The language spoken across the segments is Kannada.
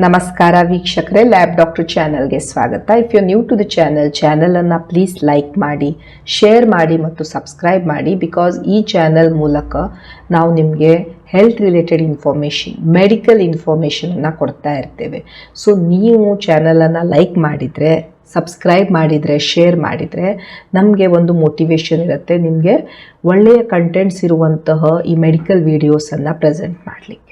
ನಮಸ್ಕಾರ ವೀಕ್ಷಕರೇ ಲ್ಯಾಬ್ ಡಾಕ್ಟರ್ ಚಾನಲ್ಗೆ ಸ್ವಾಗತ. If you new to the channel ಚಾನಲನ್ನು ಪ್ಲೀಸ್ ಲೈಕ್ ಮಾಡಿ ಶೇರ್ ಮಾಡಿ ಮತ್ತು ಸಬ್ಸ್ಕ್ರೈಬ್ ಮಾಡಿ ಬಿಕಾಸ್ ಈ ಚಾನಲ್ ಮೂಲಕ ನಾವು ನಿಮಗೆ ಹೆಲ್ತ್ ರಿಲೇಟೆಡ್ ಇನ್ಫಾರ್ಮೇಷನ್ ಮೆಡಿಕಲ್ ಇನ್ಫಾರ್ಮೇಷನನ್ನು ಕೊಡ್ತಾ ಇರ್ತೇವೆ. ಸೊ ನೀವು ಚಾನಲನ್ನು ಲೈಕ್ ಮಾಡಿದರೆ ಸಬ್ಸ್ಕ್ರೈಬ್ ಮಾಡಿದರೆ ಶೇರ್ ಮಾಡಿದರೆ ನಮಗೆ ಒಂದು ಮೋಟಿವೇಶನ್ ಇರುತ್ತೆ. ನಿಮಗೆ ಒಳ್ಳೆಯ ಕಂಟೆಂಟ್ಸ್ ಇರುವಂತಹ ಈ ಮೆಡಿಕಲ್ ವೀಡಿಯೋಸನ್ನು ಪ್ರೆಸೆಂಟ್ ಮಾಡಲಿಕ್ಕೆ.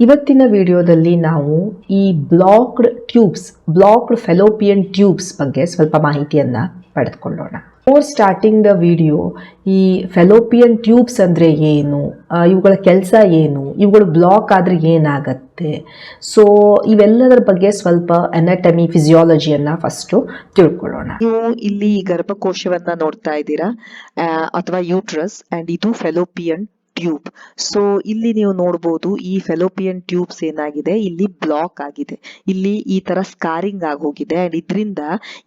ಇವತ್ತಿನ ವಿಡಿಯೋದಲ್ಲಿ ನಾವು ಈ blocked tubes blocked fallopian tubes ಬಗ್ಗೆ ಸ್ವಲ್ಪ ಮಾಹಿತಿಯನ್ನು ಪಡೆದುಕೊಳ್ಳೋಣ. ಫೋರ್ ಸ್ಟಾರ್ಟಿಂಗ್ ದ ವಿಡಿಯೋ ಈ ಫೆಲೋಪಿಯನ್ ಟ್ಯೂಬ್ಸ್ ಅಂದರೆ ಏನು? ಇವುಗಳ ಕೆಲಸ ಏನು? ಇವುಗಳು ಬ್ಲಾಕ್ ಆದರೆ ಏನಾಗತ್ತೆ? ಸೊ ಇವೆಲ್ಲದರ ಬಗ್ಗೆ ಸ್ವಲ್ಪ ಅನಾಟಮಿ ಫಿಸಿಯಾಲಜಿಯನ್ನು ಫಸ್ಟು ತಿಳ್ಕೊಳ್ಳೋಣ. ನೀವು ಇಲ್ಲಿ ಗರ್ಭಕೋಶವನ್ನ ನೋಡ್ತಾ ಇದ್ದೀರಾ ಅಥವಾ ಯೂಟ್ರಸ್ ಆ್ಯಂಡ್ ಇದು ಫೆಲೋಪಿಯನ್ ಟ್ಯೂಬ್ ಸೊ ಇಲ್ಲಿ ನೀವು ನೋಡಬಹುದು ಈ ಫೆಲೋಪಿಯನ್ ಟ್ಯೂಬ್ಸ್ ಏನಾಗಿದೆ? ಇಲ್ಲಿ ಬ್ಲಾಕ್ ಆಗಿದೆ. ಇಲ್ಲಿ ಈ ತರ ಸ್ಕಾರಿಂಗ್ ಆಗೋಗಿದೆ. ಅಂಡ್ ಇದರಿಂದ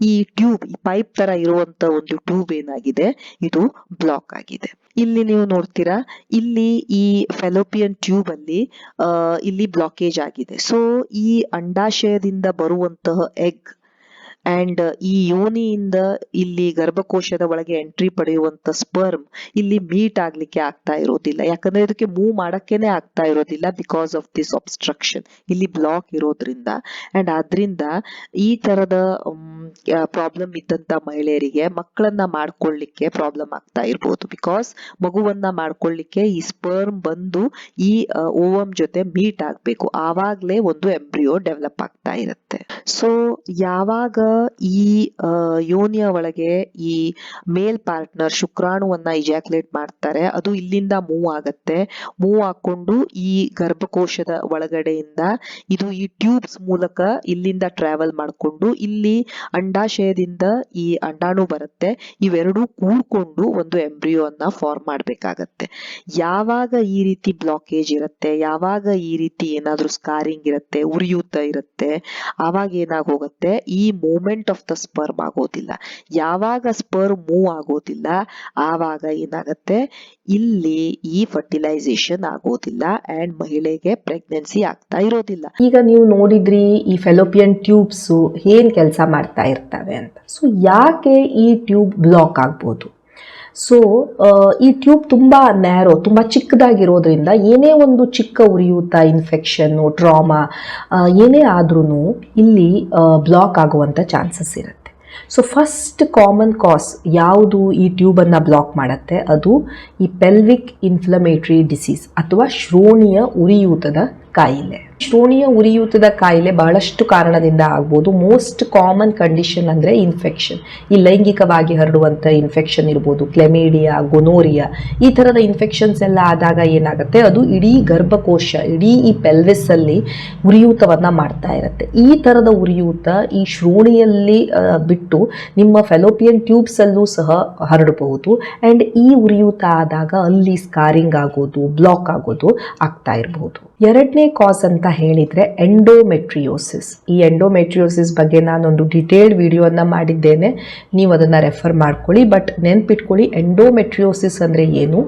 ಈ ಟ್ಯೂಬ್ ಪೈಪ್ ತರ ಇರುವಂತ ಒಂದು ಟ್ಯೂಬ್ ಏನಾಗಿದೆ? ಇದು ಬ್ಲಾಕ್ ಆಗಿದೆ. ಇಲ್ಲಿ ನೀವು ನೋಡ್ತೀರಾ, ಇಲ್ಲಿ ಈ ಫೆಲೋಪಿಯನ್ ಟ್ಯೂಬ್ ಅಲ್ಲಿ ಇಲ್ಲಿ ಬ್ಲಾಕೇಜ್ ಆಗಿದೆ. ಸೊ ಈ ಅಂಡಾಶಯದಿಂದ ಬರುವಂತಹ ಎಗ್ ಅಂಡ್ ಈ ಯೋನಿಯಿಂದ ಇಲ್ಲಿ ಗರ್ಭಕೋಶದ ಒಳಗೆ ಎಂಟ್ರಿ ಪಡೆಯುವಂತ ಸ್ಪರ್ಮ್ ಇಲ್ಲಿ ಮೀಟ್ ಆಗ್ಲಿಕ್ಕೆ ಆಗ್ತಾ ಇರೋದಿಲ್ಲ. ಯಾಕಂದ್ರೆ ಇದಕ್ಕೆ ಮೂವ್ ಮಾಡಕ್ಕೇನೆ ಆಗ್ತಾ ಇರೋದಿಲ್ಲ ಬಿಕಾಸ್ ಆಫ್ ದಿಸ್ ಅಬ್ಸ್ಟ್ರಕ್ಷನ್ ಇಲ್ಲಿ ಬ್ಲಾಕ್ ಇರೋದ್ರಿಂದ. ಅಂಡ್ ಆದ್ರಿಂದ ಈ ತರದ ಪ್ರಾಬ್ಲಮ್ ಇದ್ದಂತ ಮಹಿಳೆಯರಿಗೆ ಮಕ್ಕಳನ್ನ ಮಾಡ್ಕೊಳ್ಳಿಕ್ಕೆ ಪ್ರಾಬ್ಲಮ್ ಆಗ್ತಾ ಇರ್ಬೋದು. ಬಿಕಾಸ್ ಮಗುವನ್ನ ಮಾಡ್ಕೊಳ್ಳಿಕ್ಕೆ ಈ ಸ್ಪರ್ಮ್ ಬಂದು ಈ ಓವಮ್ ಜೊತೆ ಮೀಟ್ ಆಗ್ಬೇಕು. ಆವಾಗ್ಲೇ ಒಂದು ಎಂಬ್ರಿಯೋ ಡೆವಲಪ್ ಆಗ್ತಾ ಇರುತ್ತೆ. ಸೊ ಯಾವಾಗ ಈ ಯೋನಿಯ ಒಳಗೆ ಈ ಮೇಲ್ ಪಾರ್ಟ್ನರ್ ಶುಕ್ರಾಣುವನ್ನ ಇಜಾಕ್ಯುಲೇಟ್ ಮಾಡ್ತಾರೆ. ಅದು ಇಲ್ಲಿಂದ ಮೂವ್ ಆಗತ್ತೆ. ಮೂವ್ ಹಾಕೊಂಡು ಈ ಗರ್ಭಕೋಶದ ಒಳಗಡೆಯಿಂದ ಇದು ಈ ಟ್ಯೂಬ್ಸ್ ಮೂಲಕ ಇಲ್ಲಿಂದ ಟ್ರಾವೆಲ್ ಮಾಡ್ಕೊಂಡು ಇಲ್ಲಿ ಅಂಡಾಶಯದಿಂದ ಈ ಅಂಡಾಣು ಬರುತ್ತೆ. ಇವೆರಡೂ ಕೂಡ್ಕೊಂಡು ಒಂದು ಎಂಬ್ರಿಯೋ ಅನ್ನ ಫಾರ್ಮ್ ಮಾಡಬೇಕಾಗತ್ತೆ. ಯಾವಾಗ ಈ ರೀತಿ ಬ್ಲಾಕೇಜ್ ಇರುತ್ತೆ, ಯಾವಾಗ ಈ ರೀತಿ ಏನಾದ್ರೂ ಸ್ಕಾರಿಂಗ್ ಇರುತ್ತೆ, ಉರಿಯೂತ ಇರುತ್ತೆ, ಆವಾಗ ಏನಾಗ್ ಹೋಗುತ್ತೆ, ಈ ಮೂಮೆಂಟ್ ಆಫ್ ದ ಸ್ಪರ್ಮ್ ಆಗೋದಿಲ್ಲ. ಯಾವಾಗ ಸ್ಪರ್ಮ್ ಮೂವ್ ಆಗೋದಿಲ್ಲ, ಆವಾಗ ಏನಾಗುತ್ತೆ? ಇಲ್ಲಿ ಈ ಫರ್ಟಿಲೈಸೇಷನ್ ಆಗೋದಿಲ್ಲ ಅಂಡ್ ಮಹಿಳೆಗೆ ಪ್ರೆಗ್ನೆನ್ಸಿ ಆಗ್ತಾ ಇರೋದಿಲ್ಲ. ಈಗ ನೀವು ನೋಡಿದ್ರಿ ಈ ಫೆಲೋಪಿಯನ್ ಟ್ಯೂಬ್ಸ್ ಏನ್ ಕೆಲಸ ಮಾಡ್ತಾ ಇರ್ತವೆ ಅಂತ. ಸೊ ಯಾಕೆ ಈ ಟ್ಯೂಬ್ ಬ್ಲಾಕ್ ಆಗ್ಬೋದು? ಸೊ ಈ ಟ್ಯೂಬ್ ತುಂಬ ನ್ಯಾರೋ ತುಂಬ ಚಿಕ್ಕದಾಗಿರೋದ್ರಿಂದ ಏನೇ ಒಂದು ಚಿಕ್ಕ ಉರಿಯೂತ ಇನ್ಫೆಕ್ಷನ್ನು ಟ್ರಾಮಾ ಏನೇ ಆದ್ರೂ ಇಲ್ಲಿ ಬ್ಲಾಕ್ ಆಗುವಂಥ ಚಾನ್ಸಸ್ ಇರುತ್ತೆ. ಸೊ ಫಸ್ಟ್ ಕಾಮನ್ ಕಾಸ್ ಯಾವುದು ಈ ಟ್ಯೂಬನ್ನು ಬ್ಲಾಕ್ ಮಾಡುತ್ತೆ? ಅದು ಈ ಪೆಲ್ವಿಕ್ ಇನ್ಫ್ಲಮೇಟ್ರಿ ಡಿಸೀಸ್ ಅಥವಾ ಶ್ರೋಣಿಯ ಉರಿಯೂತದ ಕಾಯಿಲೆ. ಶ್ರೋಣಿಯ ಉರಿಯೂತದ ಕಾಯಿಲೆ ಬಹಳಷ್ಟು ಕಾರಣದಿಂದ ಆಗ್ಬೋದು. ಮೋಸ್ಟ್ ಕಾಮನ್ ಕಂಡೀಷನ್ ಅಂದರೆ ಇನ್ಫೆಕ್ಷನ್. ಈ ಲೈಂಗಿಕವಾಗಿ ಹರಡುವಂಥ ಇನ್ಫೆಕ್ಷನ್ ಇರ್ಬೋದು. ಕ್ಲೆಮೇಡಿಯಾ, ಗೊನೋರಿಯಾ, ಈ ಥರದ ಇನ್ಫೆಕ್ಷನ್ಸ್ ಎಲ್ಲ ಆದಾಗ ಏನಾಗುತ್ತೆ? ಅದು ಇಡೀ ಗರ್ಭಕೋಶ, ಇಡೀ ಈ ಪೆಲ್ವಿಸ್ ಅಲ್ಲಿ ಉರಿಯೂತವನ್ನು ಮಾಡ್ತಾ ಇರುತ್ತೆ. ಈ ಥರದ ಉರಿಯೂತ ಈ ಶ್ರೋಣಿಯಲ್ಲಿ ಬಿಟ್ಟು ನಿಮ್ಮ ಫೆಲೋಪಿಯನ್ ಟ್ಯೂಬ್ಸಲ್ಲೂ ಸಹ ಹರಡಬಹುದು. ಆ್ಯಂಡ್ ಈ ಉರಿಯೂತ ಆದಾಗ ಅಲ್ಲಿ ಸ್ಕಾರಿಂಗ್ ಆಗೋದು ಬ್ಲಾಕ್ ಆಗೋದು ಆಗ್ತಾ ಇರಬಹುದು ಎರಡನೇ ಕಾಸ್ ಅಂತ ಹೇಳಿದರೆ ಎಂಡೋಮೆಟ್ರಿಯೋಸಿಸ್ ಈ ಎಂಡೋಮೆಟ್ರಿಯೋಸಿಸ್ ಬಗ್ಗೆ ನಾನೊಂದು ಡಿಟೇಲ್ಡ್ ವಿಡಿಯೋನ ಮಾಡಿದ್ದೇನೆ. ನೀವು ಅದನ್ನು ರೆಫರ್ ಮಾಡ್ಕೊಳ್ಳಿ ಬಟ್ ನೆನ್ಪಿಟ್ಕೊಳ್ಳಿ ಎಂಡೋಮೆಟ್ರಿಯೋಸಿಸ್ ಅಂದರೆ ಏನು?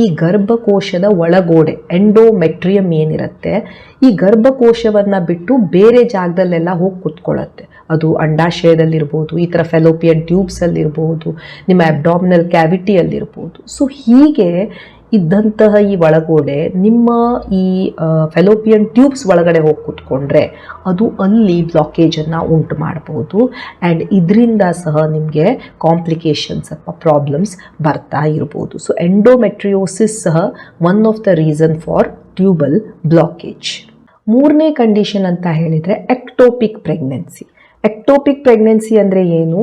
ಈ ಗರ್ಭಕೋಶದ ಒಳಗೋಡೆ ಎಂಡೋಮೆಟ್ರಿಯಮ್ ಏನಿರುತ್ತೆ? ಈ ಗರ್ಭಕೋಶವನ್ನು ಬಿಟ್ಟು ಬೇರೆ ಜಾಗದಲ್ಲೆಲ್ಲ ಹೋಗಿ ಕುತ್ಕೊಳ್ಳುತ್ತೆ ಅದು ಅಂಡಾಶಯದಲ್ಲಿರ್ಬೋದು, ಈ ಥರ ಫೆಲೋಪಿಯನ್ ಟ್ಯೂಬ್ಸಲ್ಲಿರ್ಬೋದು ನಿಮ್ಮ ಅಬ್ಡಾಮಿನಲ್ ಕ್ಯಾವಿಟಿಯಲ್ಲಿರ್ಬೋದು ಸೊ ಹೀಗೆ ಇದ್ದಂತಹ ಈ ಒಳಗೋಡೆ ನಿಮ್ಮ ಈ ಫೆಲೋಪಿಯನ್ ಟ್ಯೂಬ್ಸ್ ಒಳಗಡೆ ಹೋಗಿ ಕೂತ್ಕೊಂಡ್ರೆ ಅದು ಅಲ್ಲಿ ಬ್ಲಾಕೇಜನ್ನು ಉಂಟು ಮಾಡಬಹುದು ಆ್ಯಂಡ್ ಇದರಿಂದ ಸಹ ನಿಮಗೆ ಕಾಂಪ್ಲಿಕೇಶನ್ಸ್ ಅಥವಾ ಪ್ರಾಬ್ಲಮ್ಸ್ ಬರ್ತಾ ಇರ್ಬೋದು. ಸೊ ಎಂಡೋಮೆಟ್ರಿಯೋಸಿಸ್ ಸಹ one of the reason for tubal blockage ಮೂರನೇ ಕಂಡೀಷನ್ ಅಂತ ಹೇಳಿದರೆ ಎಕ್ಟೋಪಿಕ್ ಪ್ರೆಗ್ನೆನ್ಸಿ ಎಕ್ಟೋಪಿಕ್ ಪ್ರೆಗ್ನೆನ್ಸಿ ಅಂದರೆ ಏನು?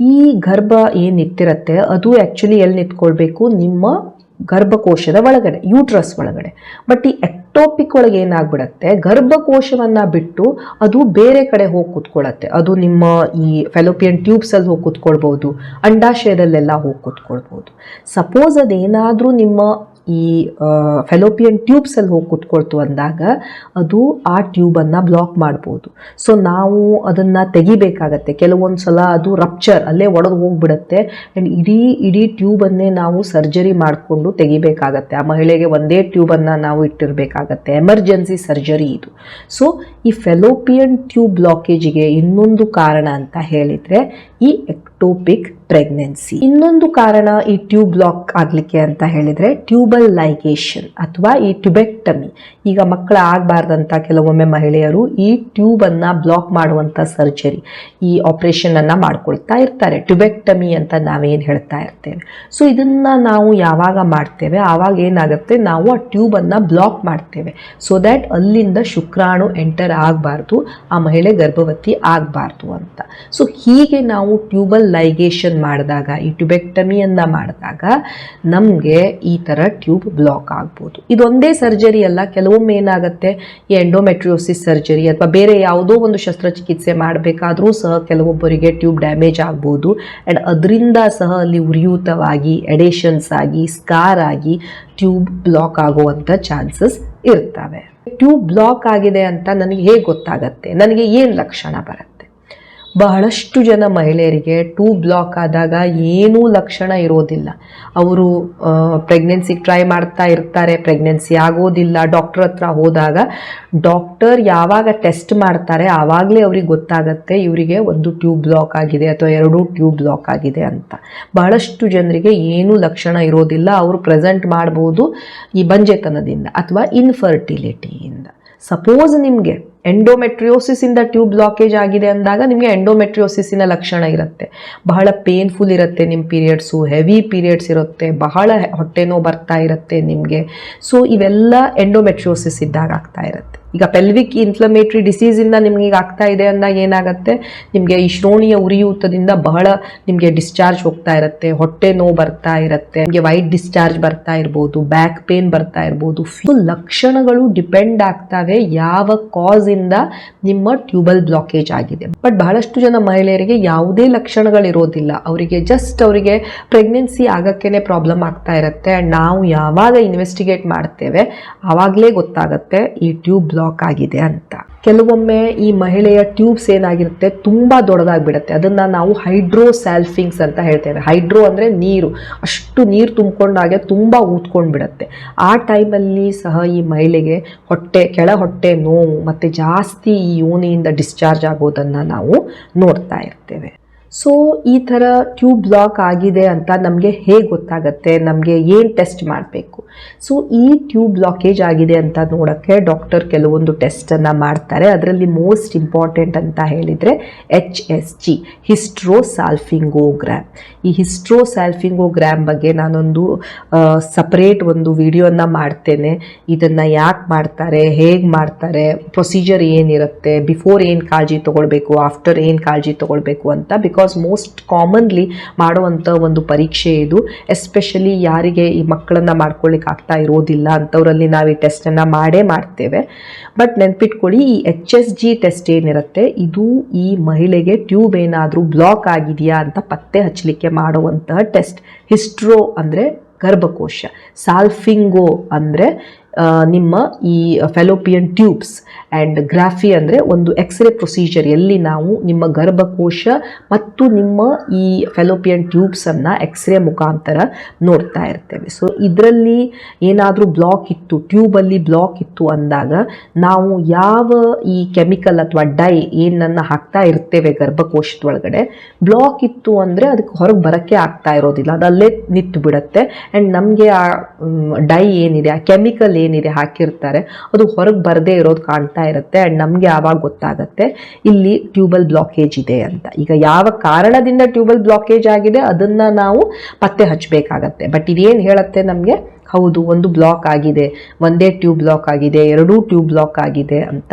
ಈ ಗರ್ಭ ಏನು ನಿಂತಿರತ್ತೆ ಅದು ಆ್ಯಕ್ಚುಲಿ ಎಲ್ಲಿ ನಿಂತ್ಕೊಳ್ಬೇಕು? ನಿಮ್ಮ ಗರ್ಭಕೋಶದ ಒಳಗಡೆ ಯೂಟ್ರಸ್ ಒಳಗಡೆ. ಬಟ್ ಈ ಎಕ್ಟೋಪಿಕ್ ಒಳಗೆ ಏನಾಗ್ಬಿಡತ್ತೆ? ಗರ್ಭಕೋಶವನ್ನು ಬಿಟ್ಟು ಅದು ಬೇರೆ ಕಡೆ ಹೋಗಿ ಕೂತ್ಕೊಳ್ಳುತ್ತೆ ಅದು ನಿಮ್ಮ ಈ ಫೆಲೋಪಿಯನ್ ಟ್ಯೂಬ್ಸಲ್ಲಿ ಹೋಗಿ ಕೂತ್ಕೊಳ್ಬೋದು, ಅಂಡಾಶಯದಲ್ಲೆಲ್ಲ ಹೋಗಿ ಕೂತ್ಕೊಳ್ಬೋದು. ಸಪೋಸ್ ಅದೇನಾದರೂ ನಿಮ್ಮ ಈ ಫೆಲೋಪಿಯನ್ ಟ್ಯೂಬ್ಸಲ್ಲಿ ಹೋಗಿ ಕುತ್ಕೊಳ್ತು ಅಂದಾಗ ಅದು ಆ ಟ್ಯೂಬನ್ನು ಬ್ಲಾಕ್ ಮಾಡ್ಬೋದು. ಸೊ ನಾವು ಅದನ್ನು ತೆಗಿಬೇಕಾಗತ್ತೆ. ಕೆಲವೊಂದು ಸಲ ಅದು ರಪ್ಚರ್ ಅಲ್ಲೇ ಒಡೆದು ಹೋಗ್ಬಿಡುತ್ತೆ. ಆ್ಯಂಡ್ ಇಡೀ ಇಡೀ ಟ್ಯೂಬನ್ನೇ ನಾವು ಸರ್ಜರಿ ಮಾಡಿಕೊಂಡು ತೆಗಿಬೇಕಾಗತ್ತೆ. ಆ ಮಹಿಳೆಗೆ ಒಂದೇ ಟ್ಯೂಬನ್ನು ನಾವು ಇಟ್ಟಿರಬೇಕಾಗತ್ತೆ. ಎಮರ್ಜೆನ್ಸಿ ಸರ್ಜರಿ ಇದು. ಸೊ ಈ ಫೆಲೋಪಿಯನ್ ಟ್ಯೂಬ್ ಬ್ಲಾಕೇಜಿಗೆ ಇನ್ನೊಂದು ಕಾರಣ ಅಂತ ಹೇಳಿದರೆ, ಈ ಎಕ್ಟೋಪಿಕ್ ಪ್ರೆಗ್ನೆನ್ಸಿ ಇನ್ನೊಂದು ಕಾರಣ ಈ ಟ್ಯೂಬ್ ಬ್ಲಾಕ್ ಆಗಲಿಕ್ಕೆ ಅಂತ ಹೇಳಿದರೆ ಟ್ಯೂಬಲ್ ಲೈಗೇಷನ್ ಅಥವಾ ಈ ಟ್ಯುಬೆಕ್ಟಮಿ ಈಗ ಮಕ್ಕಳ ಆಗಬಾರ್ದಂತ ಕೆಲವೊಮ್ಮೆ ಮಹಿಳೆಯರು ಈ ಟ್ಯೂಬನ್ನು ಬ್ಲಾಕ್ ಮಾಡುವಂಥ ಸರ್ಜರಿ ಈ ಆಪರೇಷನನ್ನು ಮಾಡ್ಕೊಳ್ತಾ ಇರ್ತಾರೆ. ಟ್ಯುಬೆಕ್ಟಮಿ ಅಂತ ನಾವೇನು ಹೇಳ್ತಾ ಇರ್ತೇವೆ. ಸೊ ಇದನ್ನು ನಾವು ಯಾವಾಗ ಮಾಡ್ತೇವೆ? ಆವಾಗ ಏನಾಗುತ್ತೆ? ನಾವು ಆ ಟ್ಯೂಬನ್ನು ಬ್ಲಾಕ್ ಮಾಡ್ತೇವೆ. ಸೊ ದ್ಯಾಟ್ ಅಲ್ಲಿಂದ ಶುಕ್ರಾಣು ಎಂಟರ್ ಆಗಬಾರ್ದು, ಆ ಮಹಿಳೆ ಗರ್ಭವತಿ ಆಗಬಾರ್ದು ಅಂತ. ಸೊ ಹೀಗೆ ನಾವು ಟ್ಯೂಬಲ್ ಲೈಗೇಷನ್ ಮಾಡಿದಾಗ, ಈ ಟ್ಯುಬೆಕ್ಟಮಿಯನ್ನು ಮಾಡಿದಾಗ ನಮಗೆ ಈ ಥರ ಟ್ಯೂಬ್ ಬ್ಲಾಕ್ ಆಗ್ಬೋದು. ಇದೊಂದೇ ಸರ್ಜರಿ ಅಲ್ಲ, ಕೆಲವೊಮ್ಮೆ ಏನಾಗುತ್ತೆ, ಈ ಎಂಡೋಮೆಟ್ರಿಯೋಸಿಸ್ ಸರ್ಜರಿ ಅಥವಾ ಬೇರೆ ಯಾವುದೋ ಒಂದು ಶಸ್ತ್ರಚಿಕಿತ್ಸೆ ಮಾಡಬೇಕಾದ್ರೂ ಸಹ ಕೆಲವೊಬ್ಬರಿಗೆ ಟ್ಯೂಬ್ ಡ್ಯಾಮೇಜ್ ಆಗ್ಬೋದು. ಆ್ಯಂಡ್ ಅದರಿಂದ ಸಹ ಅಲ್ಲಿ ಉರಿಯೂತವಾಗಿ ಎಡೇಷನ್ಸ್ ಆಗಿ ಸ್ಕಾರ್ ಆಗಿ ಟ್ಯೂಬ್ ಬ್ಲಾಕ್ ಆಗುವಂಥ ಚಾನ್ಸಸ್ ಇರ್ತವೆ. ಟ್ಯೂಬ್ ಬ್ಲಾಕ್ ಆಗಿದೆ ಅಂತ ನನಗೆ ಹೇಗೆ ಗೊತ್ತಾಗತ್ತೆ? ನನಗೆ ಏನು ಲಕ್ಷಣ ಬರುತ್ತೆ? ಬಹಳಷ್ಟು ಜನ ಮಹಿಳೆಯರಿಗೆ ಟೂ ಬ್ಲಾಕ್ ಆದಾಗ ಏನೂ ಲಕ್ಷಣ ಇರೋದಿಲ್ಲ. ಅವರು ಪ್ರೆಗ್ನೆನ್ಸಿಗೆ ಟ್ರೈ ಮಾಡ್ತಾ ಇರ್ತಾರೆ ಪ್ರೆಗ್ನೆನ್ಸಿ ಆಗೋದಿಲ್ಲ ಡಾಕ್ಟರ್ ಹತ್ರ ಹೋದಾಗ ಡಾಕ್ಟರ್ ಯಾವಾಗ ಟೆಸ್ಟ್ ಮಾಡ್ತಾರೆ ಆವಾಗಲೇ ಅವ್ರಿಗೆ ಗೊತ್ತಾಗತ್ತೆ ಇವರಿಗೆ ಒಂದು ಟ್ಯೂಬ್ ಬ್ಲಾಕ್ ಆಗಿದೆ ಅಥವಾ ಎರಡು ಟ್ಯೂಬ್ ಬ್ಲಾಕ್ ಆಗಿದೆ ಅಂತ. ಬಹಳಷ್ಟು ಜನರಿಗೆ ಏನೂ ಲಕ್ಷಣ ಇರೋದಿಲ್ಲ. ಅವರು ಪ್ರೆಸೆಂಟ್ ಮಾಡ್ಬೋದು ಈ ಬಂಜೆತನದಿಂದ ಅಥವಾ ಇನ್ಫರ್ಟಿಲಿಟಿಯಿಂದ ಸಪೋಸ್ ನಿಮಗೆ ಎಂಡೋಮೆಟ್ರಿಯೋಸಿಸಿಂದ ಟ್ಯೂಬ್ ಬ್ಲಾಕೇಜ್ ಆಗಿದೆ ಅಂದಾಗ ನಿಮಗೆ ಎಂಡೋಮೆಟ್ರಿಯೋಸಿಸಿನ ಲಕ್ಷಣ ಇರುತ್ತೆ. ಬಹಳ ಪೇನ್ಫುಲ್ ಇರುತ್ತೆ ನಿಮ್ಮ ಪೀರಿಯಡ್ಸು ಹೆವಿ ಪೀರಿಯಡ್ಸ್ ಇರುತ್ತೆ, ಬಹಳ ಹೊಟ್ಟೆನೋ ಬರ್ತಾ ಇರುತ್ತೆ ನಿಮಗೆ. ಸೊ ಇವೆಲ್ಲ ಎಂಡೋಮೆಟ್ರಿಯೋಸಿಸ್ ಇದ್ದಾಗ ಆಗ್ತಾ ಇರುತ್ತೆ. ಈಗ ಪೆಲ್ವಿಕ್ ಇನ್ಫ್ಲಮೇಟ್ರಿ ಡಿಸೀಸಿಂದ ನಿಮಗೆ ಈಗ ಆಗ್ತಾ ಇದೆ ಅಂದಾಗ ಏನಾಗುತ್ತೆ? ನಿಮಗೆ ಈ ಶ್ರೋಣಿಯ ಉರಿಯೂತದಿಂದ ಬಹಳ ನಿಮಗೆ ಡಿಸ್ಚಾರ್ಜ್ ಹೋಗ್ತಾ ಇರುತ್ತೆ, ಹೊಟ್ಟೆ ನೋವು ಬರ್ತಾ ಇರುತ್ತೆ, ನಿಮಗೆ ವೈಟ್ ಡಿಸ್ಚಾರ್ಜ್ ಬರ್ತಾ ಇರ್ಬೋದು ಬ್ಯಾಕ್ ಪೇನ್ ಬರ್ತಾ ಇರ್ಬೋದು ಫುಲ್ ಲಕ್ಷಣಗಳು ಡಿಪೆಂಡ್ ಆಗ್ತವೆ ಯಾವ ಕಾಸ್ ಇಂದ ನಿಮ್ಮ ಟ್ಯೂಬಲ್ ಬ್ಲಾಕೇಜ್ ಆಗಿದೆ. ಬಟ್ ಬಹಳಷ್ಟು ಜನ ಮಹಿಳೆಯರಿಗೆ ಯಾವುದೇ ಲಕ್ಷಣಗಳಿರೋದಿಲ್ಲ ಅವರಿಗೆ ಜಸ್ಟ್ ಅವರಿಗೆ ಪ್ರೆಗ್ನೆನ್ಸಿ ಆಗಕ್ಕೇನೆ ಪ್ರಾಬ್ಲಮ್ ಆಗ್ತಾ ಇರುತ್ತೆ. ಆ್ಯಂಡ್ ನಾವು ಯಾವಾಗ ಇನ್ವೆಸ್ಟಿಗೇಟ್ ಮಾಡ್ತೇವೆ, ಆವಾಗಲೇ ಗೊತ್ತಾಗುತ್ತೆ ಈ ಟ್ಯೂಬ್ ಬ್ಲಾಕ್ ಆಗಿದೆ ಅಂತ. ಕೆಲವೊಮ್ಮೆ ಈ ಮಹಿಳೆಯ ಟ್ಯೂಬ್ಸ್ ಏನಾಗಿರುತ್ತೆ ತುಂಬ ದೊಡ್ಡದಾಗ್ಬಿಡುತ್ತೆ. ಅದನ್ನು ನಾವು ಹೈಡ್ರೋ ಸ್ಯಾಲ್ಫಿಂಗ್ಸ್ ಅಂತ ಹೇಳ್ತೇವೆ. ಹೈಡ್ರೋ ಅಂದರೆ ನೀರು. ಅಷ್ಟು ನೀರು ತುಂಬಿಕೊಂಡಾಗೆ ತುಂಬ ಊದ್ಕೊಂಡು ಬಿಡುತ್ತೆ ಆ ಟೈಮಲ್ಲಿ ಸಹ ಈ ಮಹಿಳೆಗೆ ಹೊಟ್ಟೆ, ಕೆಳ ಹೊಟ್ಟೆ ನೋವು ಮತ್ತು ಜಾಸ್ತಿ ಈ ಯೋನಿಯಿಂದ ಡಿಸ್ಚಾರ್ಜ್ ಆಗೋದನ್ನು ನಾವು ನೋಡ್ತಾ ಇರ್ತೇವೆ. ಸೊ ಈ ಥರ ಟ್ಯೂಬ್ ಬ್ಲಾಕ್ ಆಗಿದೆ ಅಂತ ನಮಗೆ ಹೇಗೆ ಗೊತ್ತಾಗುತ್ತೆ? ನಮಗೆ ಏನು ಟೆಸ್ಟ್ ಮಾಡಬೇಕು? ಸೊ ಈ ಟ್ಯೂಬ್ ಬ್ಲಾಕೇಜ್ ಆಗಿದೆ ಅಂತ ನೋಡೋಕ್ಕೆ ಡಾಕ್ಟರ್ ಕೆಲವೊಂದು ಟೆಸ್ಟನ್ನು ಮಾಡ್ತಾರೆ. ಅದರಲ್ಲಿ ಮೋಸ್ಟ್ ಇಂಪಾರ್ಟೆಂಟ್ ಅಂತ ಹೇಳಿದರೆ ಎಚ್ ಎಸ್ ಜಿ ಹಿಸ್ಟ್ರೋಸಾಲ್ಫಿಂಗೋಗ್ರಾಮ್ ಈ ಹಿಸ್ಟ್ರೋಸಾಲ್ಫಿಂಗೋಗ್ರಾಮ್ ಬಗ್ಗೆ ನಾನೊಂದು ಸಪ್ರೇಟ್ ಒಂದು ವಿಡಿಯೋನ ಮಾಡ್ತೇನೆ. ಇದನ್ನು ಯಾಕೆ ಮಾಡ್ತಾರೆ? ಹೇಗೆ ಮಾಡ್ತಾರೆ? ಪ್ರೊಸೀಜರ್ ಏನಿರುತ್ತೆ? ಬಿಫೋರ್ ಏನು ಕಾಳಜಿ ತೊಗೊಳ್ಬೇಕು? ಆಫ್ಟರ್ ಏನು ಕಾಳಜಿ ತೊಗೊಳ್ಬೇಕು ಅಂತ ಬಿಕಾಸ್ ಮೋಸ್ಟ್ ಕಾಮನ್ಲಿ ಮಾಡುವಂಥ ಒಂದು ಪರೀಕ್ಷೆ ಇದು. ಎಸ್ಪೆಷಲಿ ಯಾರಿಗೆ ಈ ಮಕ್ಕಳನ್ನು ಮಾಡ್ಕೊಳ್ಳಿಕ್ಕೆ ಆಗ್ತಾ ಇರೋದಿಲ್ಲ ಅಂಥವರಲ್ಲಿ ನಾವು ಈ ಟೆಸ್ಟನ್ನು ಮಾಡೇ ಮಾಡ್ತೇವೆ. ಬಟ್ ನೆನ್ಪಿಟ್ಕೊಳ್ಳಿ, ಈ ಎಚ್ ಎಸ್ ಜಿ ಟೆಸ್ಟ್ ಏನಿರುತ್ತೆ, ಇದು ಈ ಮಹಿಳೆಗೆ ಟ್ಯೂಬ್ ಏನಾದರೂ ಬ್ಲಾಕ್ ಆಗಿದೆಯಾ ಅಂತ ಪತ್ತೆ ಹಚ್ಚಲಿಕ್ಕೆ ಮಾಡುವಂತಹ ಟೆಸ್ಟ್ ಹಿಸ್ಟ್ರೋ ಅಂದರೆ ಗರ್ಭಕೋಶ ಸಾಲ್ಫಿಂಗೋ ಅಂದರೆ ನಿಮ್ಮ ಈ ಫೆಲೋಪಿಯನ್ ಟ್ಯೂಬ್ಸ್ ಆ್ಯಂಡ್ ಗ್ರಾಫಿ ಅಂದರೆ ಒಂದು ಎಕ್ಸ್ರೇ ಪ್ರೊಸೀಜರ್ ಎಲ್ಲಿ ನಾವು ನಿಮ್ಮ ಗರ್ಭಕೋಶ ಮತ್ತು ನಿಮ್ಮ ಈ ಫೆಲೋಪಿಯನ್ ಟ್ಯೂಬ್ಸನ್ನು ಎಕ್ಸ್ರೇ ಮುಖಾಂತರ ನೋಡ್ತಾ ಇರ್ತೇವೆ. ಸೊ ಇದರಲ್ಲಿ ಏನಾದರೂ ಬ್ಲಾಕ್ ಇತ್ತು ಟ್ಯೂಬಲ್ಲಿ ಬ್ಲಾಕ್ ಇತ್ತು ಅಂದಾಗ ನಾವು ಯಾವ ಈ ಕೆಮಿಕಲ್ ಅಥವಾ ಡೈ ಏನನ್ನು ಹಾಕ್ತಾ ಇರ್ತೇವೆ ಗರ್ಭಕೋಶದೊಳಗಡೆ ಬ್ಲಾಕ್ ಇತ್ತು ಅಂದರೆ ಅದಕ್ಕೆ ಹೊರಗೆ ಬರೋಕ್ಕೆ ಆಗ್ತಾ ಇರೋದಿಲ್ಲ. ಅದು ಅಲ್ಲೇ ನಿಂತು ಬಿಡುತ್ತೆ ಆ್ಯಂಡ್ ನಮಗೆ ಆ ಡೈ ಏನಿದೆ, ಆ ಕೆಮಿಕಲ್ ಏನಿದೆ ಹಾಕಿರ್ತಾರೆ, ಅದು ಹೊರಗೆ ಬರದೇ ಇರೋದು ಕಾಣ್ತಾ ಇರುತ್ತೆ ಆ್ಯಂಡ್ ನಮಗೆ ಆವಾಗ ಗೊತ್ತಾಗತ್ತೆ, ಇಲ್ಲಿ ಟ್ಯೂಬಲ್ ಬ್ಲಾಕೇಜ್ ಇದೆ ಅಂತ. ಈಗ ಯಾವ ಕಾರಣದಿಂದ ಟ್ಯೂಬಲ್ ಬ್ಲಾಕೇಜ್ ಆಗಿದೆ, ಅದನ್ನು ನಾವು ಪತ್ತೆ ಹಚ್ಚಬೇಕಾಗತ್ತೆ ಬಟ್ ಇದೇನು ಹೇಳುತ್ತೆ ನಮಗೆ, ಹೌದು, ಒಂದು ಬ್ಲಾಕ್ ಆಗಿದೆ, ಒಂದೇ ಟ್ಯೂಬ್ ಬ್ಲಾಕ್ ಆಗಿದೆ, ಎರಡೂ ಟ್ಯೂಬ್ ಬ್ಲಾಕ್ ಆಗಿದೆ ಅಂತ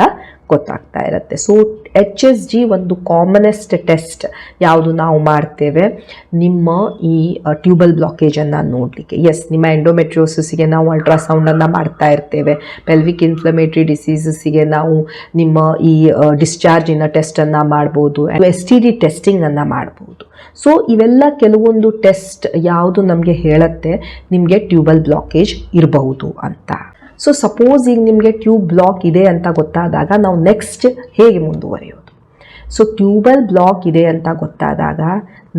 ಗೊತ್ತಾಗ್ತಾ ಇರುತ್ತೆ. ಸೊ ಎಚ್ ಎಸ್ ಜಿ ಒಂದು ಕಾಮನೆಸ್ಟ್ ಟೆಸ್ಟ್ ಯಾವುದು ನಾವು ಮಾಡ್ತೇವೆ. ನಿಮ್ಮ ಈ ಟ್ಯೂಬಲ್ ಬ್ಲಾಕೇಜನ್ನು ನೋಡಲಿಕ್ಕೆ. ಎಸ್ ನಿಮ್ಮ ಎಂಡೋಮೆಟ್ರಿಯೋಸಿಸ್ಗೆ ನಾವು ಅಲ್ಟ್ರಾಸೌಂಡನ್ನು ಮಾಡ್ತಾ ಇರ್ತೇವೆ. ಪೆಲ್ವಿಕ್ ಇನ್ಫ್ಲಮೇಟ್ರಿ ಡಿಸೀಸಸ್ಸಿಗೆ ನಾವು ನಿಮ್ಮ ಈ ಡಿಸ್ಚಾರ್ಜಿನ ಟೆಸ್ಟನ್ನು ಮಾಡ್ಬೋದು. ಎಸ್ ಟಿ ಡಿ ಟೆಸ್ಟಿಂಗನ್ನು ಮಾಡ್ಬೋದು. ಸೊ ಇವೆಲ್ಲ ಕೆಲವೊಂದು ಟೆಸ್ಟ್ ಯಾವುದು ನಮಗೆ ಹೇಳುತ್ತೆ, ನಿಮಗೆ ಟ್ಯೂಬಲ್ ಬ್ಲಾಕೇಜ್ ಇರಬಹುದು ಅಂತ. ಸೊ ಸಪೋಸ್ ಈಗ ನಿಮಗೆ ಟ್ಯೂಬ್ ಬ್ಲಾಕ್ ಇದೆ ಅಂತ ಗೊತ್ತಾದಾಗ ನಾವು ನೆಕ್ಸ್ಟ್ ಹೇಗೆ ಮುಂದುವರಿಯೋದು ಸೊ ಟ್ಯೂಬಲ್ ಬ್ಲಾಕ್ ಇದೆ ಅಂತ ಗೊತ್ತಾದಾಗ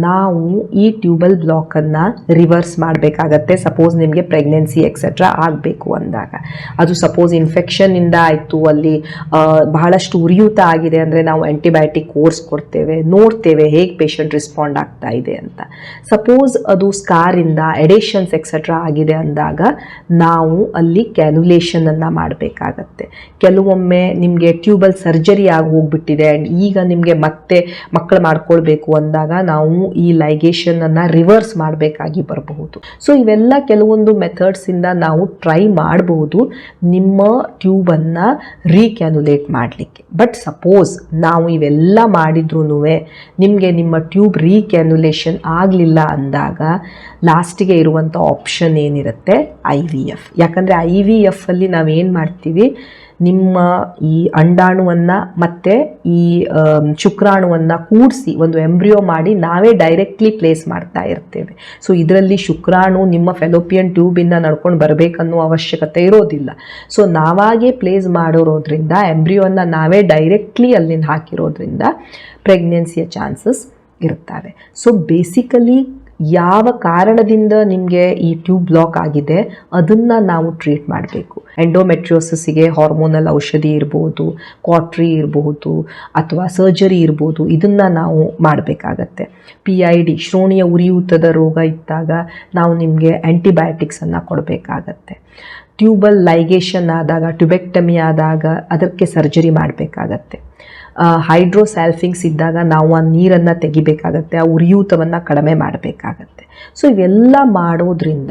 ನಾವು ಈ ಟ್ಯೂಬಲ್ ಬ್ಲಾಕನ್ನು ರಿವರ್ಸ್ ಮಾಡಬೇಕಾಗತ್ತೆ. ಸಪೋಸ್ ನಿಮಗೆ ಪ್ರೆಗ್ನೆನ್ಸಿ ಎಕ್ಸೆಟ್ರಾ ಆಗಬೇಕು ಅಂದಾಗ. ಅದು ಸಪೋಸ್ ಇನ್ಫೆಕ್ಷನ್ನಿಂದ ಆಯಿತು. ಅಲ್ಲಿ ಬಹಳಷ್ಟು ಉರಿಯೂತ ಆಗಿದೆ ಅಂದರೆ ನಾವು ಆ್ಯಂಟಿಬಯೋಟಿಕ್ ಕೋರ್ಸ್ ಕೊಡ್ತೇವೆ, ನೋಡ್ತೇವೆ ಹೇಗೆ ಪೇಷಂಟ್ ರಿಸ್ಪಾಂಡ್ ಆಗ್ತಾ ಇದೆ ಅಂತ. ಸಪೋಸ್ ಅದು ಸ್ಕಾರಿಂದ ಎಡೇಷನ್ಸ್ ಎಕ್ಸೆಟ್ರಾ ಆಗಿದೆ ಅಂದಾಗ ನಾವು ಅಲ್ಲಿ ಕ್ಯಾನ್ಯುಲೇಷನನ್ನು ಮಾಡಬೇಕಾಗತ್ತೆ. ಕೆಲವೊಮ್ಮೆ ನಿಮಗೆ ಟ್ಯೂಬಲ್ ಸರ್ಜರಿ ಆಗಿ ಹೋಗ್ಬಿಟ್ಟಿದೆ. ಆ್ಯಂಡ್ ಈಗ ನಿಮಗೆ ಮತ್ತೆ ಮಕ್ಕಳು ಮಾಡ್ಕೊಳ್ಬೇಕು ಅಂದಾಗ ನಾವು ಈ ಲೈಗೇಷನನ್ನು ರಿವರ್ಸ್ ಮಾಡಬೇಕಾಗಿ ಬರಬಹುದು. ಸೊ ಇವೆಲ್ಲ ಕೆಲವೊಂದು ಮೆಥಡ್ಸಿಂದ ನಾವು ಟ್ರೈ ಮಾಡಬಹುದು ನಿಮ್ಮ ಟ್ಯೂಬನ್ನು ರೀಕ್ಯಾನುಲೇಟ್ ಮಾಡಲಿಕ್ಕೆ. ಬಟ್ ಸಪೋಸ್ ನಾವು ಇವೆಲ್ಲ ಮಾಡಿದ್ರೂ ನಿಮಗೆ ನಿಮ್ಮ ಟ್ಯೂಬ್ ರೀಕ್ಯಾನುಲೇಷನ್ ಆಗಲಿಲ್ಲ ಅಂದಾಗ ಲಾಸ್ಟಿಗೆ ಇರುವಂಥ ಆಪ್ಷನ್ ಏನಿರುತ್ತೆ ಐ ವಿ ಎಫ್ ಯಾಕಂದರೆ ಐ ವಿ ಎಫಲ್ಲಿ ನಾವೇನು ಮಾಡ್ತೀವಿ? ನಿಮ್ಮ ಈ ಅಂಡಾಣುವನ್ನು ಮತ್ತು ಈ ಶುಕ್ರಾಣುವನ್ನು ಕೂಡಿಸಿ ಒಂದು ಎಂಬ್ರಿಯೋ ಮಾಡಿ ನಾವೇ ಡೈರೆಕ್ಟ್ಲಿ ಪ್ಲೇಸ್ ಮಾಡ್ತಾ ಇರ್ತೇವೆ. ಸೊ ಇದರಲ್ಲಿ ಶುಕ್ರಾಣು ನಿಮ್ಮ ಫೆಲೋಪಿಯನ್ ಟ್ಯೂಬಿಂದ ನಡ್ಕೊಂಡು ಬರಬೇಕನ್ನೋ ಅವಶ್ಯಕತೆ ಇರೋದಿಲ್ಲ. ಸೊ ನಾವಾಗೇ ಪ್ಲೇಸ್ ಮಾಡಿರೋದ್ರಿಂದ ಎಂಬ್ರಿಯೋನ ನಾವೇ ಡೈರೆಕ್ಟ್ಲಿ ಅಲ್ಲಿಂದ ಹಾಕಿರೋದ್ರಿಂದ ಪ್ರೆಗ್ನೆನ್ಸಿಯ ಚಾನ್ಸಸ್ ಇರ್ತವೆ ಸೊ ಬೇಸಿಕಲಿ ಯಾವ ಕಾರಣದಿಂದ ನಿಮಗೆ ಈ ಟ್ಯೂಬ್ ಬ್ಲಾಕ್ ಆಗಿದೆ, ಅದನ್ನು ನಾವು ಟ್ರೀಟ್ ಮಾಡಬೇಕು. ಎಂಡೋಮೆಟ್ರಿಯೋಸಿಸ್ಗೆ ಹಾರ್ಮೋನಲ್ ಔಷಧಿ ಇರ್ಬೋದು, ಕ್ವಾಟ್ರಿ ಇರಬಹುದು ಅಥವಾ ಸರ್ಜರಿ ಇರ್ಬೋದು, ಇದನ್ನು ನಾವು ಮಾಡಬೇಕಾಗತ್ತೆ. ಪಿ ಐ ಡಿ ಶ್ರೋಣಿಯ ಉರಿಯೂತದ ರೋಗ ಇದ್ದಾಗ ನಾವು ನಿಮಗೆ ಆ್ಯಂಟಿಬಯೋಟಿಕ್ಸನ್ನು ಕೊಡಬೇಕಾಗತ್ತೆ. ಟ್ಯೂಬಲ್ ಲೈಗೇಷನ್ ಆದಾಗ ಟ್ಯುಬೆಕ್ಟಮಿ ಆದಾಗ ಅದಕ್ಕೆ ಸರ್ಜರಿ ಮಾಡಬೇಕಾಗತ್ತೆ. ಹೈಡ್ರೋಸ್ಯಾಲ್ಫಿಂಗ್ಸ್ ಇದ್ದಾಗ ನಾವು ಆ ನೀರನ್ನು ತೆಗಿಬೇಕಾಗತ್ತೆ, ಆ ಉರಿಯೂತವನ್ನು ಕಡಿಮೆ ಮಾಡಬೇಕಾಗತ್ತೆ. ಸೊ ಇವೆಲ್ಲ ಮಾಡೋದ್ರಿಂದ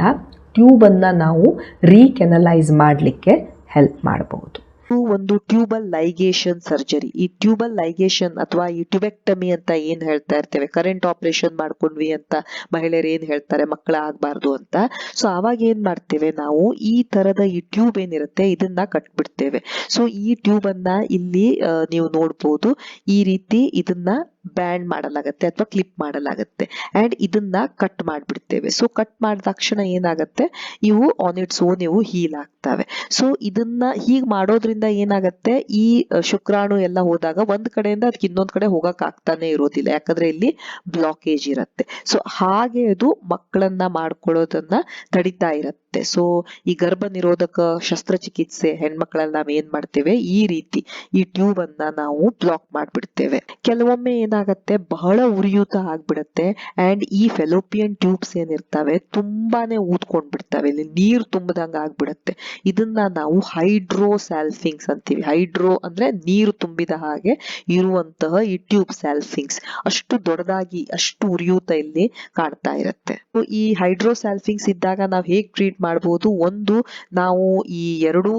ಟ್ಯೂಬನ್ನು ನಾವು ರೀಕೆನಲೈಸ್ ಮಾಡಲಿಕ್ಕೆ ಹೆಲ್ಪ್ ಮಾಡಬಹುದು ಒಂದು ಟ್ಯೂಬಲ್ ಲೈಗೇಷನ್ ಸರ್ಜರಿ ಈ ಟ್ಯೂಬಲ್ ಲೈಗೇಷನ್ ಅಥವಾ ಈ ಟ್ಯುಬೆಕ್ಟಮಿ ಅಂತ ಏನ್ ಹೇಳ್ತಾ ಇರ್ತೇವೆ? ಕರೆಂಟ್ ಆಪರೇಷನ್ ಮಾಡ್ಕೊಂಡ್ವಿ ಅಂತ ಮಹಿಳೆಯರು ಏನ್ ಹೇಳ್ತಾರೆ? ಮಕ್ಕಳ ಆಗ್ಬಾರ್ದು ಅಂತ. ಸೊ ಅವಾಗ ಏನ್ ಮಾಡ್ತೇವೆ ನಾವು? ಈ ತರದ ಈ ಟ್ಯೂಬ್ ಏನಿರುತ್ತೆ, ಇದನ್ನ ಕಟ್ಬಿಡ್ತೇವೆ. ಸೊ ಈ ಟ್ಯೂಬ್ ಅನ್ನ ಇಲ್ಲಿ ನೀವು ನೋಡ್ಬೋದು. ಈ ರೀತಿ ಇದನ್ನ ಬ್ಯಾಂಡ್ ಮಾಡಲಾಗತ್ತೆ ಅಥವಾ ಕ್ಲಿಪ್ ಮಾಡಲಾಗತ್ತೆ. ಅಂಡ್ ಇದನ್ನ ಕಟ್ ಮಾಡಿಬಿಡ್ತೇವೆ. ಸೊ ಕಟ್ ಮಾಡಿದ ತಕ್ಷಣ ಏನಾಗುತ್ತೆ? ಇವು ಆನ್ ಇಟ್ಸ್ ಓನ್ ಇವು ಹೀಲ್ ಆಗ್ತವೆ. ಸೊ ಇದನ್ನ ಹೀಗೆ ಮಾಡೋದ್ರಿಂದ ಏನಾಗುತ್ತೆ? ಈ ಶುಕ್ರಾಣು ಎಲ್ಲ ಹೋದಾಗ ಒಂದ್ ಕಡೆಯಿಂದ ಅದಕ್ಕೆ ಇನ್ನೊಂದ್ ಕಡೆ ಹೋಗಕ್ ಆಗ್ತಾನೆ ಇರೋದಿಲ್ಲ. ಯಾಕಂದ್ರೆ ಇಲ್ಲಿ ಬ್ಲಾಕೇಜ್ ಇರುತ್ತೆ. ಸೊ ಹಾಗೆ ಅದು ಮಕ್ಕಳನ್ನ ಮಾಡ್ಕೊಳ್ಳೋದನ್ನ ತಡಿತಾ ಇರತ್ತೆ. ಸೊ ಈ ಗರ್ಭ ನಿರೋಧಕ ಶಸ್ತ್ರಚಿಕಿತ್ಸೆ ಹೆಣ್ಮಕ್ಳಲ್ಲಿ ನಾವ್ ಏನ್ ಮಾಡ್ತೇವೆ? ಈ ರೀತಿ ಈ ಟ್ಯೂಬ್ ಅನ್ನ ನಾವು ಬ್ಲಾಕ್ ಮಾಡ್ಬಿಡ್ತೇವೆ. ಕೆಲವೊಮ್ಮೆ ಏನಾಗತ್ತೆ? ಬಹಳ ಉರಿಯೂತ ಆಗ್ಬಿಡತ್ತೆ. ಅಂಡ್ ಈ ಫೆಲೋಪಿಯನ್ ಟ್ಯೂಬ್ಸ್ ಏನಿರ್ತವೆ? ತುಂಬಾನೇ ಊದ್ಕೊಂಡ್ ಬಿಡ್ತವೆ ಇಲ್ಲಿ ನೀರ್ ತುಂಬದಂಗ ಆಗ್ಬಿಡತ್ತೆ. ಇದನ್ನ ನಾವು ಹೈಡ್ರೋಸ್ಯಾಲ್ಫಿಂಗ್ಸ್ ಅಂತೀವಿ. ಹೈಡ್ರೋ ಅಂದ್ರೆ ನೀರು ತುಂಬಿದ ಹಾಗೆ ಇರುವಂತಹ ಈ ಟ್ಯೂಬ್ ಸ್ಯಾಲ್ಫಿಂಗ್ಸ್ ಅಷ್ಟು ದೊಡ್ಡದಾಗಿ, ಅಷ್ಟು ಉರಿಯೂತ ಇಲ್ಲಿ ಕಾಣ್ತಾ ಇರತ್ತೆ. ಈ ಹೈಡ್ರೋಸ್ಯಾಲ್ಫಿಂಗ್ಸ್ ಇದ್ದಾಗ ನಾವ್ ಹೇಗ್ ಟ್ರೀಟ್ ಮಾಡಬಹುದು ಒಂದು, ನಾವು ಈ ಎರಡು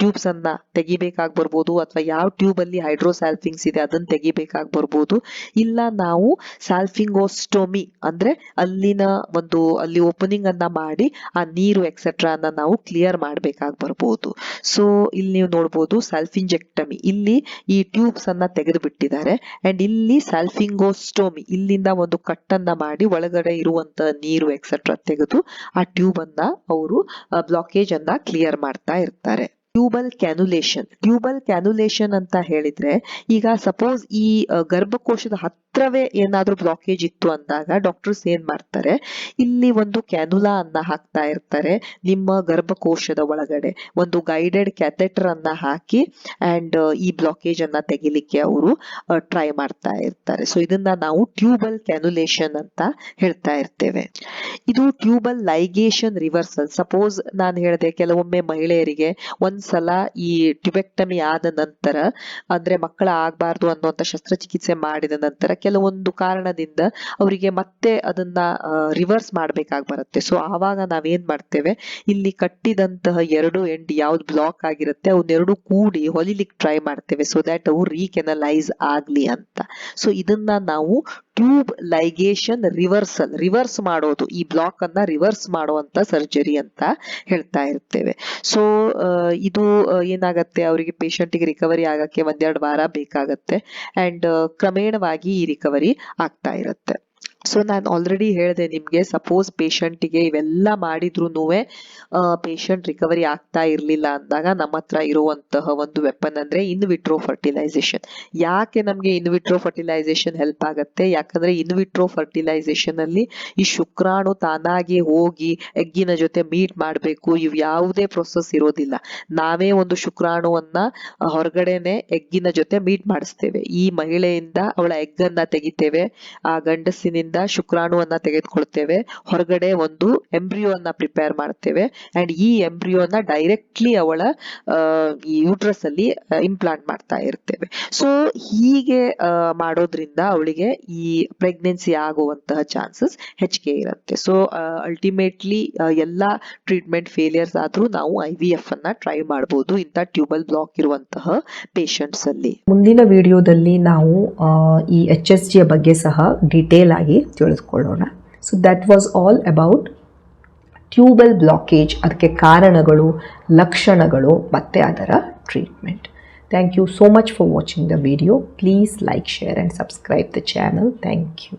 ಟ್ಯೂಬ್ಸ್ ಅನ್ನ ತೆಗಿಬೇಕಾಗಿ ಬರ್ಬೋದು ಅಥವಾ ಯಾವ ಟ್ಯೂಬ್ ಅಲ್ಲಿ ಹೈಡ್ರೋಸಾಲ್ಫಿಂಗ್ಸ್ ಇದೆ ಅದನ್ನ ತೆಗಿಬೇಕಾಗಿ ಬರ್ಬೋದು ಇಲ್ಲ, ನಾವು ಸಾಲ್ಫಿಂಗೋಸ್ಟೋಮಿ ಅಂದ್ರೆ ಅಲ್ಲಿನ ಒಂದು, ಅಲ್ಲಿ ಓಪನಿಂಗ್ ಅನ್ನ ಮಾಡಿ ಆ ನೀರು ಎಕ್ಸೆಟ್ರಾ ಅನ್ನ ನಾವು ಕ್ಲಿಯರ್ ಮಾಡ್ಬೇಕಾಗಿ ಬರ್ಬೋದು ಸೊ ಇಲ್ಲಿ ನೀವು ನೋಡ್ಬೋದು ಸಾಲ್ಫಿಂಜೆಕ್ಟಮಿ ಇಲ್ಲಿ ಈ ಟ್ಯೂಬ್ಸ್ ಅನ್ನ ತೆಗೆದು ಬಿಟ್ಟಿದ್ದಾರೆ ಅಂಡ್ ಇಲ್ಲಿ ಸಾಲ್ಫಿಂಗೋಸ್ಟೋಮಿ ಇಲ್ಲಿಂದ ಒಂದು ಕಟ್ಟನ್ನ ಮಾಡಿ ಒಳಗಡೆ ಇರುವಂತ ನೀರು ಎಕ್ಸೆಟ್ರಾ ತೆಗೆದು ಆ ಟ್ಯೂಬ್ ಅನ್ನ ಅವರು ಬ್ಲಾಕೇಜ್ ಅನ್ನ ಕ್ಲಿಯರ್ ಮಾಡ್ತಾ ಇರ್ತಾರೆ. ಟ್ಯೂಬಲ್ ಕ್ಯಾನುಲೇಷನ್ ಟ್ಯೂಬಲ್ ಕ್ಯಾನುಲೇಷನ್ ಅಂತ ಹೇಳಿದ್ರೆ, ಈಗ ಸಪೋಸ್ ಈ ಗರ್ಭಕೋಶದ ಗರ್ಭಕೋಶದ ಹತ್ರವೇ ಏನಾದ್ರೂ ಬ್ಲಾಕೇಜ್ ಇತ್ತು ಅಂದಾಗ ಡಾಕ್ಟರ್ಸ್ ಏನ್ ಮಾಡ್ತಾರೆ? ಇಲ್ಲಿ ಒಂದು ಕ್ಯಾನುಲಾ ಅನ್ನ ಹಾಕ್ತಾ ಇರ್ತಾರೆ, ನಿಮ್ಮ ಗರ್ಭಕೋಶದ ಒಳಗಡೆ. ಒಂದು ಗೈಡೆಡ್ ಕ್ಯಾಥೆಟರ್ ಅನ್ನ ಹಾಕಿ ಅಂಡ್ ಈ ಬ್ಲಾಕೇಜ್ ಅನ್ನ ತೆಗಿಲಿಕ್ಕೆ ಅವರು ಟ್ರೈ ಮಾಡ್ತಾ ಇರ್ತಾರೆ. ಸೊ ಇದನ್ನ ನಾವು ಟ್ಯೂಬಲ್ ಕ್ಯಾನುಲೇಷನ್ ಅಂತ ಹೇಳ್ತಾ ಇರ್ತೇವೆ. ಇದು ಟ್ಯೂಬಲ್ ಲೈಗೇಷನ್ ರಿವರ್ಸಲ್ ಸಪೋಸ್ ನಾನು ಹೇಳಿದೆ, ಕೆಲವೊಮ್ಮೆ ಮಹಿಳೆಯರಿಗೆ ಒಂದ್ಸಲ ಈ ಟ್ಯುಬೆಕ್ಟಮಿ ಆದ ನಂತರ, ಅಂದ್ರೆ ಮಕ್ಕಳ ಆಗ್ಬಾರ್ದು ಅನ್ನುವಂತ ಶಸ್ತ್ರಚಿಕಿತ್ಸೆ ಮಾಡಿದ ನಂತರ ಕೆಲವೊಂದು ಕಾರಣದಿಂದ ಅವರಿಗೆ ಮತ್ತೆ ಅದನ್ನ ರಿವರ್ಸ್ ಮಾಡ್ಬೇಕಾಗಿ ಬರುತ್ತೆ. ಸೊ ಆವಾಗ ನಾವೇನ್ ಮಾಡ್ತೇವೆ? ಇಲ್ಲಿ ಕಟ್ಟಿದಂತಹ ಎರಡು ಎಂಡ್ ಯಾವ್ದು ಬ್ಲಾಕ್ ಆಗಿರುತ್ತೆ, ಅವನ್ನೆರಡು ಕೂಡಿ ಹೊಲಿಲಿಕ್ಕೆ ಟ್ರೈ ಮಾಡ್ತೇವೆ ಸೊ ದ್ಯಾಟ್ ಅವು ರೀಕೆನಲೈಸ್ ಆಗ್ಲಿ ಅಂತ. ಸೊ ಇದನ್ನ ನಾವು ಟ್ಯೂಬ್ ಲೈಗೇಷನ್ ರಿವರ್ಸಲ್ ರಿವರ್ಸ್ ಮಾಡೋದು, ಈ ಬ್ಲಾಕ್ ಅನ್ನ ರಿವರ್ಸ್ ಮಾಡುವಂತ ಸರ್ಜರಿ ಅಂತ ಹೇಳ್ತಾ ಇರ್ತೇವೆ. ಸೊ ಇದು ಏನಾಗತ್ತೆ? ಅವರಿಗೆ ಗೆ ರಿಕವರಿ ಆಗಕ್ಕೆ ಒಂದೆರಡು ವಾರ ಬೇಕಾಗತ್ತೆ. ಅಂಡ್ ಕ್ರಮೇಣವಾಗಿ ಈ ರಿಕವರಿ ಆಗ್ತಾ ಇರುತ್ತೆ. ಸೊ ನಾನು ಆಲ್ರೆಡಿ ಹೇಳಿದೆ ನಿಮಗೆ ಸಪೋಸ್ಗೆ ಇವೆಲ್ಲ ಮಾಡಿದ್ರು ಪೇಷಂಟ್ ರಿಕವರಿ ಆಗ್ತಾ ಇರ್ಲಿಲ್ಲ ಅಂದಾಗ ನಮ್ಮ ಹತ್ರ ಇರುವಂತಹ ಒಂದು ವೆಪನ್ ಅಂದ್ರೆ ಇನ್ವಿಟ್ರೋ ಫರ್ಟಿಲೈಸೇಷನ್ ಯಾಕೆ ನಮಗೆ ಇನ್ವಿಟ್ರೋ ಫರ್ಟಿಲೈಸೇಷನ್ ಹೆಲ್ಪ್ ಆಗುತ್ತೆ? ಯಾಕಂದ್ರೆ ಇನ್ವಿಟ್ರೋ ಫರ್ಟಿಲೈಸೇಷನಲ್ಲಿ ಈ ಶುಕ್ರಾಣು ತಾನಾಗಿ ಹೋಗಿ ಎಗ್ಗಿನ ಜೊತೆ ಮೀಟ್ ಮಾಡಬೇಕು. ಇವು ಯಾವುದೇ ಪ್ರೊಸೆಸ್ ಇರೋದಿಲ್ಲ. ನಾವೇ ಒಂದು ಶುಕ್ರಾಣುವನ್ನ ಹೊರಗಡೆನೆ ಎಗ್ಗಿನ ಜೊತೆ ಮೀಟ್ ಮಾಡಿಸ್ತೇವೆ. ಈ ಮಹಿಳೆಯಿಂದ ಅವಳ ಎಗ್ಗನ್ನ ತೆಗಿತೇವೆ. ಆ ಗಂಡಸಿನಿಂದ ಶುಕ್ರಾಣುವನ್ನ ತೆಗೆದುಕೊಳ್ತೇವೆ ಹೊರಗಡೆ ಒಂದು ಎಂಬ್ರಿಯೋನ ಪ್ರಿಪೇರ್ ಮಾಡ್ತೇವೆ ಅಂಡ್ ಈ ಎಂಬ್ರಿಯೋನ ಡೈರೆಕ್ಟ್ಲಿ ಅವಳ ಈ ಯೂಟ್ರಸ್ ಅಲ್ಲಿ ಇಂಪ್ಲಾಂಟ್ ಮಾಡ್ತಾ ಇರ್ತೇವೆ. ಸೊ ಹೀಗೆ ಮಾಡೋದ್ರಿಂದ ಅವಳಿಗೆ ಈ ಪ್ರೆಗ್ನೆನ್ಸಿ ಆಗುವಂತಹ ಚಾನ್ಸಸ್ ಹೆಚ್ಚಿಗೆ ಇರುತ್ತೆ. ಸೊ ಅಲ್ಟಿಮೇಟ್ಲಿ ಎಲ್ಲಾ ಟ್ರೀಟ್ಮೆಂಟ್ ಫೇಲಿಯರ್ಸ್ ಆದ್ರೂ ನಾವು ಐ ವಿ ಎಫ್ ಅನ್ನ ಟ್ರೈ ಮಾಡಬಹುದು ಇಂಥ ಟ್ಯೂಬಲ್ ಬ್ಲಾಕ್ ಇರುವಂತಹ ಪೇಷಂಟ್ಸ್ ಅಲ್ಲಿ. ಮುಂದಿನ ವಿಡಿಯೋದಲ್ಲಿ ನಾವು ಈ ಎಚ್ ಎಸ್ ಜಿಯ ಬಗ್ಗೆ ಸಹ ಡೀಟೇಲ್ ಆಗಿ ತಿಳಿದುಕೊಳ್ಳೋಣ so that was all about tubal blockage ಅದಕ್ಕೆ ಕಾರಣಗಳು, ಲಕ್ಷಣಗಳು, ಮತ್ತು ಅದರ treatment thank you so much for watching the video please like share and subscribe the channel thank you